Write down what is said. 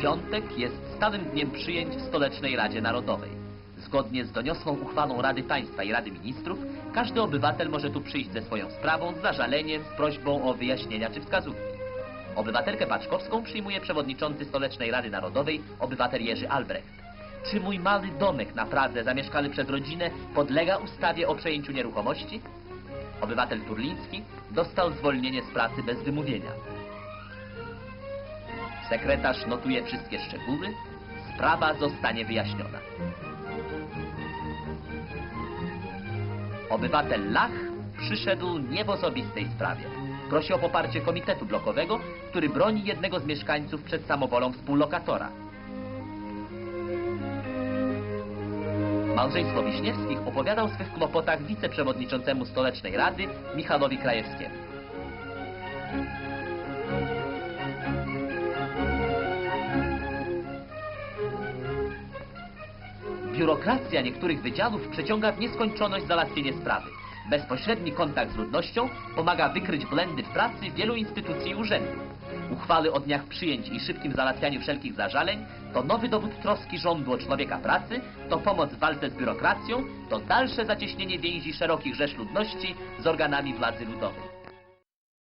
Piątek jest stałym dniem przyjęć w Stolecznej Radzie Narodowej. Zgodnie z doniosłą uchwałą Rady Państwa i Rady Ministrów, każdy obywatel może tu przyjść ze swoją sprawą, z zażaleniem, z prośbą o wyjaśnienia czy wskazówki. Obywatelkę Paczkowską przyjmuje przewodniczący Stolecznej Rady Narodowej, obywatel Jerzy Albrecht. Czy mój mały domek na Pradze zamieszkany przez rodzinę podlega ustawie o przejęciu nieruchomości? Obywatel Turliński dostał zwolnienie z pracy bez wymówienia. Sekretarz notuje wszystkie szczegóły. Sprawa zostanie wyjaśniona. Obywatel Lach przyszedł nie w osobistej sprawie. Prosi o poparcie komitetu blokowego, który broni jednego z mieszkańców przed samowolą współlokatora. Małżeństwo Wiśniewskich opowiada o swych kłopotach wiceprzewodniczącemu Stolecznej Rady Michalowi Krajewskiemu. Biurokracja niektórych wydziałów przeciąga w nieskończoność załatwienie sprawy. Bezpośredni kontakt z ludnością pomaga wykryć błędy w pracy wielu instytucji i urzędów. Uchwały o dniach przyjęć i szybkim załatwianiu wszelkich zażaleń to nowy dowód troski rządu o człowieka pracy, to pomoc w walce z biurokracją, to dalsze zacieśnienie więzi szerokich rzesz ludności z organami władzy ludowej.